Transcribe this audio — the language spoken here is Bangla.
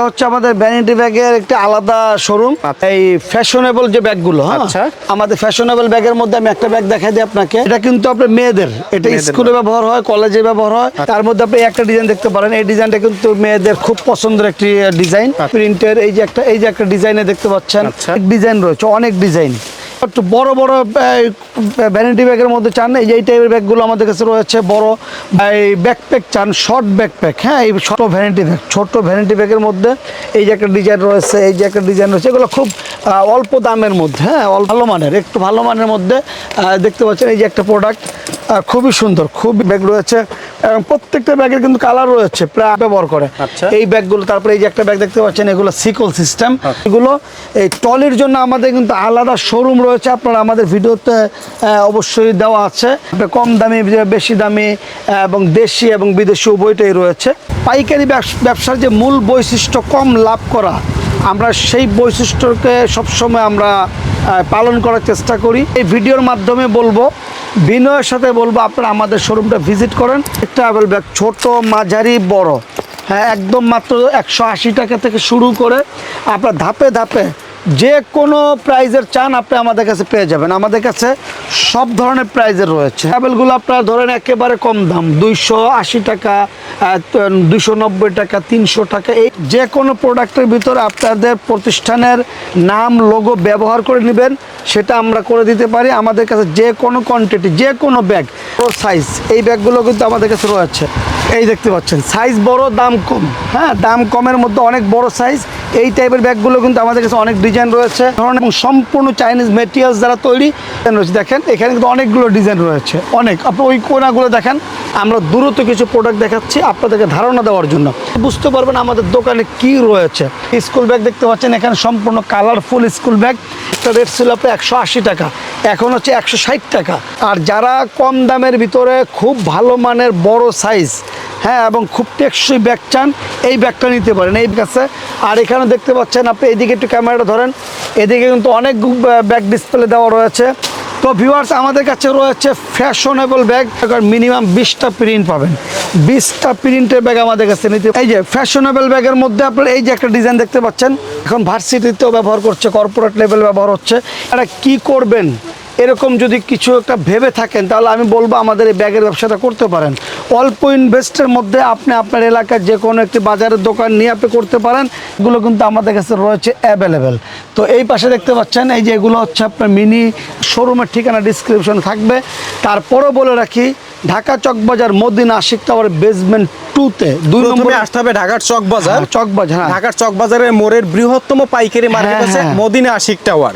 এটা হচ্ছে আমাদের ভ্যানিটি ব্যাগের একটা আলাদা শোরুম এই ফ্যাশনেবল যে ব্যাগগুলো আচ্ছা। আমাদের ফ্যাশনেবল ব্যাগের মধ্যে আমি একটা ব্যাগ দেখাই দিই আপনাকে। এটা কিন্তু আপনার মেয়েদের এটা স্কুলে ব্যবহার হয় কলেজে ব্যবহার হয়। তার মধ্যে আপনি একটা ডিজাইন দেখতে পারেন। এই ডিজাইনটা কিন্তু মেয়েদের খুব পছন্দের একটি ডিজাইন প্রিন্টের এই যে একটা এই যে একটা ডিজাইনে দেখতে পাচ্ছেন। আচ্ছা। ডিজাইন রয়েছে অনেক ডিজাইন একটু বড় বড় ভ্যানিটি ব্যাগের মধ্যে চান। এই যে এই টাইপের ব্যাগগুলো আমাদের কাছে রয়েছে, বড়, এই ব্যাকপ্যাক চান শর্ট ব্যাকপ্যাক হ্যাঁ এই ছোটো ভ্যানিটি ব্যাগ ছোট ভ্যানিটি ব্যাগের মধ্যে এই যে একটা ডিজাইন রয়েছে, এই যে একটা ডিজাইন রয়েছে, এগুলো খুব অল্প দামের মধ্যে হ্যাঁ ভালো মানের, একটু ভালো মানের মধ্যে দেখতে পাচ্ছেন, এই যে একটা প্রোডাক্ট খুবই সুন্দর খুব ব্যাগ রয়েছে। এবং প্রত্যেকটা ব্যাগের কিন্তু কালার রয়েছে প্রায় ব্যবহার করে। আচ্ছা। এই ব্যাগগুলো তারপরে এই যে একটা ব্যাগ দেখতে পাচ্ছেন এগুলো সিকল সিস্টেম এগুলো এই টলির জন্য আমাদের কিন্তু আলাদা শোরুম রয়েছে আপনারা আমাদের ভিডিওতে অবশ্যই দেওয়া আছে। কম দামি বেশি দামি এবং দেশি এবং বিদেশি উভয়টাই রয়েছে। পাইকারি ব্যবস- ব্যবসার যে মূল বৈশিষ্ট্য কম লাভ করা আমরা সেই বৈশিষ্ট্যকে সবসময় আমরা পালন করার চেষ্টা করি। এই ভিডিওর মাধ্যমে বলব বিনয়ের সাথে বলব, আপনারা আমাদের শোরুমটা ভিজিট করেন। ট্রাভেল ব্যাগ ছোট, মাঝারি, বড়। হ্যাঁ একদম মাত্র একশো আশি টাকা থেকে শুরু করে আপনার ধাপে ধাপে যে কোনো প্রাইজের চান আপনি আমাদের কাছে পেয়ে যাবেন। আমাদের কাছে সব ধরনের প্রাইজের রয়েছে। ট্রাভেলগুলো আপনার ধরেন একেবারে কম দাম, দুইশো আশি টাকা দুইশো নব্বই টাকা, তিনশো টাকা, এই যে কোনো প্রোডাক্টের ভিতরে আপনাদের প্রতিষ্ঠানের নাম, লোগো ব্যবহার করে নেবেন, সেটা আমরা করে দিতে পারি। আমাদের কাছে যে কোনো কোয়ান্টিটি যে কোনো ব্যাগ সাইজ এই ব্যাগগুলো কিন্তু আমাদের কাছে রয়েছে। এই দেখতে পাচ্ছেন সাইজ বড়, দাম কম। হ্যাঁ দাম কমের মধ্যে অনেক বড় সাইজ এই টাইপের ব্যাগগুলো কিন্তু আমাদের কাছে অনেক ডিজাইন রয়েছে। ধরুন এবং সম্পূর্ণ চাইনিজ মেটেরিয়ালস দ্বারা তৈরি রয়েছে। দেখেন, এখানে কিন্তু অনেকগুলো ডিজাইন রয়েছে। অনেক। আপনি ওই কোনাগুলো দেখেন, আমরা দূরত কিছু প্রোডাক্ট দেখাচ্ছি আপনাদেরকে ধারণা দেওয়ার জন্য। বুঝতে পারবেন আমাদের দোকানে কি রয়েছে। স্কুল ব্যাগ দেখতে পাচ্ছেন, এখানে সম্পূর্ণ কালারফুল স্কুল ব্যাগ একটা রেট ছিল আপনার একশো আশি টাকা। এখন হচ্ছে একশো ষাট টাকা। আর যারা কম দামের ভিতরে খুব ভালো মানের বড় সাইজ হ্যাঁ এবং খুব টেকসই ব্যাগ চান, এই ব্যাগটা নিতে পারেন, এই কাছে। আর এখানে দেখতে পাচ্ছেন আপনি, এদিকে একটু ক্যামেরাটা ধরেন, এদিকে কিন্তু অনেক ব্যাগ ডিসপ্লে দেওয়া রয়েছে। তো ভিউয়ার্স আমাদের কাছে রয়েছে ফ্যাশনেবল ব্যাগ মিনিমাম বিশটা প্রিন্ট পাবেন। বিশটা প্রিন্টের ব্যাগ আমাদের কাছে নিতে এই যে ফ্যাশনেবল ব্যাগের মধ্যে আপনার এই যে একটা ডিজাইন দেখতে পাচ্ছেন, এখন ভার্সিটিতেও ব্যবহার করছে কর্পোরেট লেভেল ব্যবহার হচ্ছে। এটা কি করবেন? এরকম যদি কিছু একটা ভেবে থাকেন, তাহলে আমি বলব আমাদের এই ব্যাগের ব্যবসাটা করতে পারেন। অল্প ইনভেস্টের মধ্যে আপনি আপনার এলাকার যে কোনো একটি বাজারের দোকান নিয়ে আপনি করতে পারেন। এগুলো কিন্তু আমাদের কাছে রয়েছে অ্যাভেলেবেল তো এই পাশে দেখতে পাচ্ছেন এই যে এগুলো হচ্ছে আপনার মিনি শোরুমের ঠিকানা ডিসক্রিপশন থাকবে। তারপরও বলে রাখি ঢাকা চকবাজার মদিনা আশিক টাওয়ার বেসমেন্ট টুতে দুই নম্বর আসতে হবে ঢাকার চকবাজার। চকবাজার হ্যাঁ। ঢাকার চক বাজারের মোড়ের বৃহত্তম পাইকারি মার্কেট হ্যাঁ, আছে হ্যাঁ। Medina Ashiq tower